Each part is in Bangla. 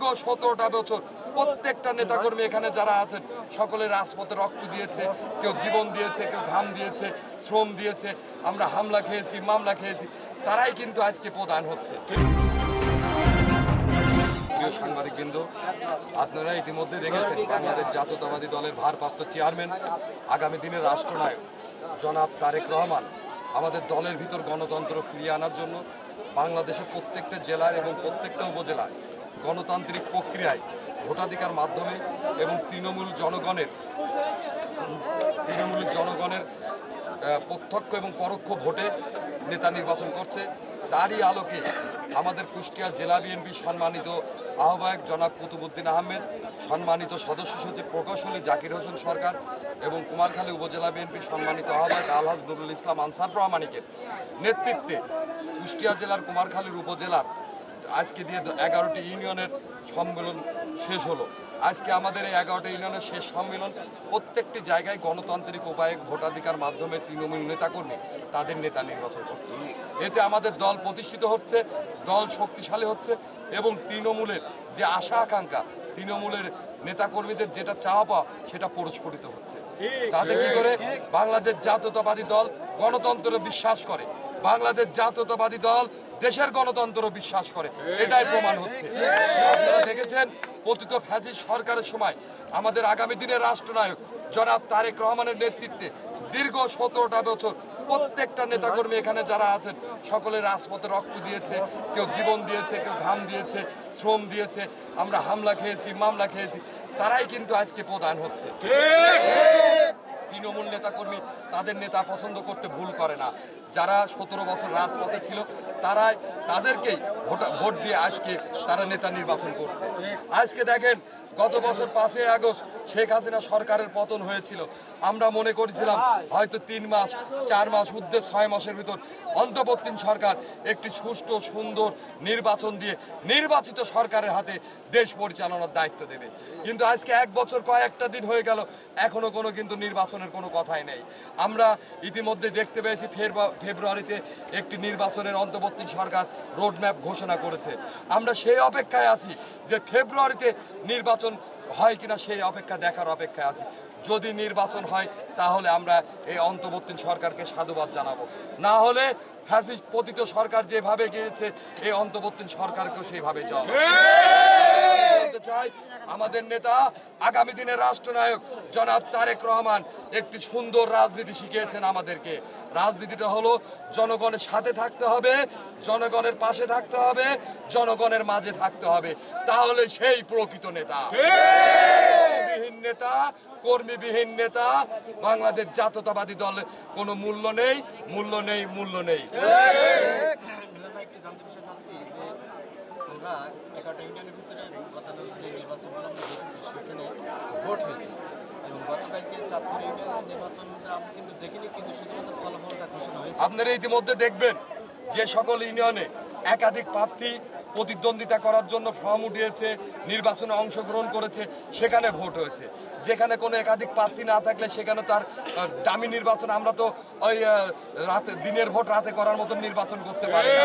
দীর্ঘ সতেরোটা বছর প্রত্যেকটা নেতাকর্মী এখানে যারা আছেন, সকলে রাজপথে রক্ত দিয়েছে, কেউ জীবন দিয়েছে, কেউ ঘাম দিয়েছে, শ্রম দিয়েছে, আমরা হামলা খেয়েছি, মামলা খেয়েছি, তারাই কিন্তু আজকে প্রদান হচ্ছে। প্রিয় আপনারা ইতিমধ্যে দেখেছেন বাংলাদেশ জাতীয়তাবাদী দলের ভারপ্রাপ্ত চেয়ারম্যান, আগামী দিনের রাষ্ট্রনায়ক, জনাব তারেক রহমান, আমাদের দলের ভিতর গণতন্ত্র ফিরিয়ে আনার জন্য বাংলাদেশের প্রত্যেকটা জেলার এবং প্রত্যেকটা উপজেলার গণতান্ত্রিক প্রক্রিয়ায় ভোটাধিকার মাধ্যমে এবং তৃণমূল জনগণের তৃণমূল জনগণের প্রত্যক্ষ এবং পরোক্ষ ভোটে নেতা নির্বাচন করছে। তারই আলোকে আমাদের কুষ্টিয়া জেলা বিএনপি সম্মানিত আহ্বায়ক জনাব কুতুবুদ্দিন আহমেদ, সম্মানিত সদস্য সচিব প্রকৌশলী জাকির হোসেন সরকার এবং কুমারখালী উপজেলা বিএনপি সম্মানিত আহ্বায়ক আলহাজ নুরুল ইসলাম আনসার প্রামাণিকের নেতৃত্বে কুষ্টিয়া জেলার কুমারখালীর উপজেলার আজকে দিয়ে এগারোটি ইউনিয়নের সম্মেলন শেষ হলো। আজকে আমাদের এই এগারোটি ইউনিয়নের শেষ সম্মেলন প্রত্যেকটি জায়গায় গণতান্ত্রিক উপায়ে ভোটাধিকার মাধ্যমে তৃণমূল নেতাকর্মী তাদের নেতা নির্বাচন করছে। এতে আমাদের দল প্রতিষ্ঠিত হচ্ছে দল শক্তিশালী হচ্ছে এবং তৃণমূলের যে আশা আকাঙ্ক্ষা তৃণমূলের নেতাকর্মীদের যেটা চাওয়া পাওয়া সেটা পরস্ফুটিত হচ্ছে। তাতে কি করে? বাংলাদেশ জাতীয়তাবাদী দল গণতন্ত্রে বিশ্বাস করে। বাংলাদেশ জাতীয়তাবাদী দল দেশের গণতন্ত্র বিশ্বাস করে। এটাই প্রমাণ হচ্ছে। আপনারা দেখেছেন, পতিত ফ্যাসিস সরকারের সময় আমাদের আগামী দিনের রাষ্ট্রনায়ক জনাব তারেক রহমানের নেতৃত্বে দীর্ঘ সতেরোটা বছর প্রত্যেকটা নেতাকর্মী এখানে যারা আছেন, সকলে রাজপথে রক্ত দিয়েছে, কেউ জীবন দিয়েছে, কেউ ঘাম দিয়েছে, শ্রম দিয়েছে, আমরা হামলা খেয়েছি, মামলা খেয়েছি, তারাই কিন্তু আজকে প্রদান হচ্ছে। তৃণমূল নেতাকর্মী তাদের নেতা পছন্দ করতে ভুল করে না। যারা সতেরো বছর রাজপথে ছিল, তারাই তাদেরকেই ভোট ভোট দিয়ে আজকে তারা নেতা নির্বাচন করছে। আজকে দেখেন গত বছর পাঁচই আগস্ট শেখ হাসিনা সরকারের পতন হয়েছিল। আমরা মনে করেছিলাম হয়তো তিন মাস, চার মাস উদ্দেশ্য ছয় মাসের ভিতর অন্তর্বর্তী সরকার একটি সুষ্ঠু, সুন্দর নির্বাচন দিয়ে নির্বাচিত সরকারের হাতে দেশ পরিচালনার দায়িত্ব দেবে। কিন্তু আজকে এক বছর কয়েকটা দিন হয়ে গেল, এখনও কোনো কিন্তু নির্বাচনের কোনো কথাই নেই। আমরা ইতিমধ্যে দেখতে পেয়েছি ফেব্রুয়া- ফেব্রুয়ারিতে একটি নির্বাচনের অন্তর্বর্তী সরকার রোডম্যাপ ঘোষণা করেছে। আমরা সেই অপেক্ষায় আছি যে ফেব্রুয়ারিতে নির্বাচন হয় কিনা সেই অপেক্ষা, দেখার অপেক্ষায় আছে। যদি নির্বাচন হয়, তাহলে আমরা এই অন্তর্বর্তী সরকারকে সাধুবাদ জানাব। না হলে ফ্যাসিস্ট পতিত সরকার যেভাবে গিয়েছে, এই অন্তর্বর্তী সরকারকেও সেইভাবে যাওয়া বলতে চাই, আমাদের নেতা আগামী দিনের রাষ্ট্রনায়ক জনাব তারেক রহমান একটি সুন্দর রাজনীতি শিখিয়েছেন আমাদেরকে। রাজনীতিটা হলো জনগণের সাথে থাকতে হবে, জনগণের পাশে থাকতে হবে, জনগণের মাঝে থাকতে হবে। তাহলে সেই প্রকৃত নেতা। নেতা, কর্মীবিহীন নেতা, বাংলাদেশ জাতীয়তাবাদী দলের কোনো মূল্য নেই মূল্য নেই মূল্য নেই। ভিতরে গতকাল যে নির্বাচনগুলো আমরা দেখেছি সেখানে ভোট হয়েছে। এবং গতকালকে চাঁদপুর ইউনিয়নের নির্বাচনটা আমি কিন্তু দেখিনি কিন্তু শুধুমাত্র ফলাফলটা ঘোষণা হয়েছে। আপনারা ইতিমধ্যে দেখবেন যে সকল ইউনিয়নে একাধিক প্রার্থী প্রতিদ্বন্দ্বিতা করার জন্য ফর্ম উঠিয়েছে নির্বাচনে অংশগ্রহণ করেছে সেখানে ভোট হয়েছে। যেখানে কোনো একাধিক প্রার্থী না থাকলে সেখানে তার দামি নির্বাচন আমরা তো ওই রাতে দিনের ভোট রাতে করার মতন নির্বাচন করতে পারি না।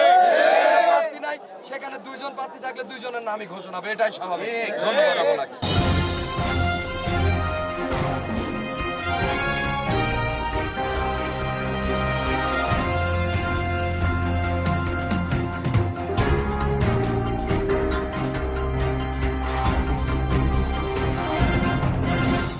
সেখানে দুইজন প্রার্থী থাকলে দুইজনের নামই ঘোষণা হবে এটাই স্বাভাবিক। ধন্যবাদ আপনাকে।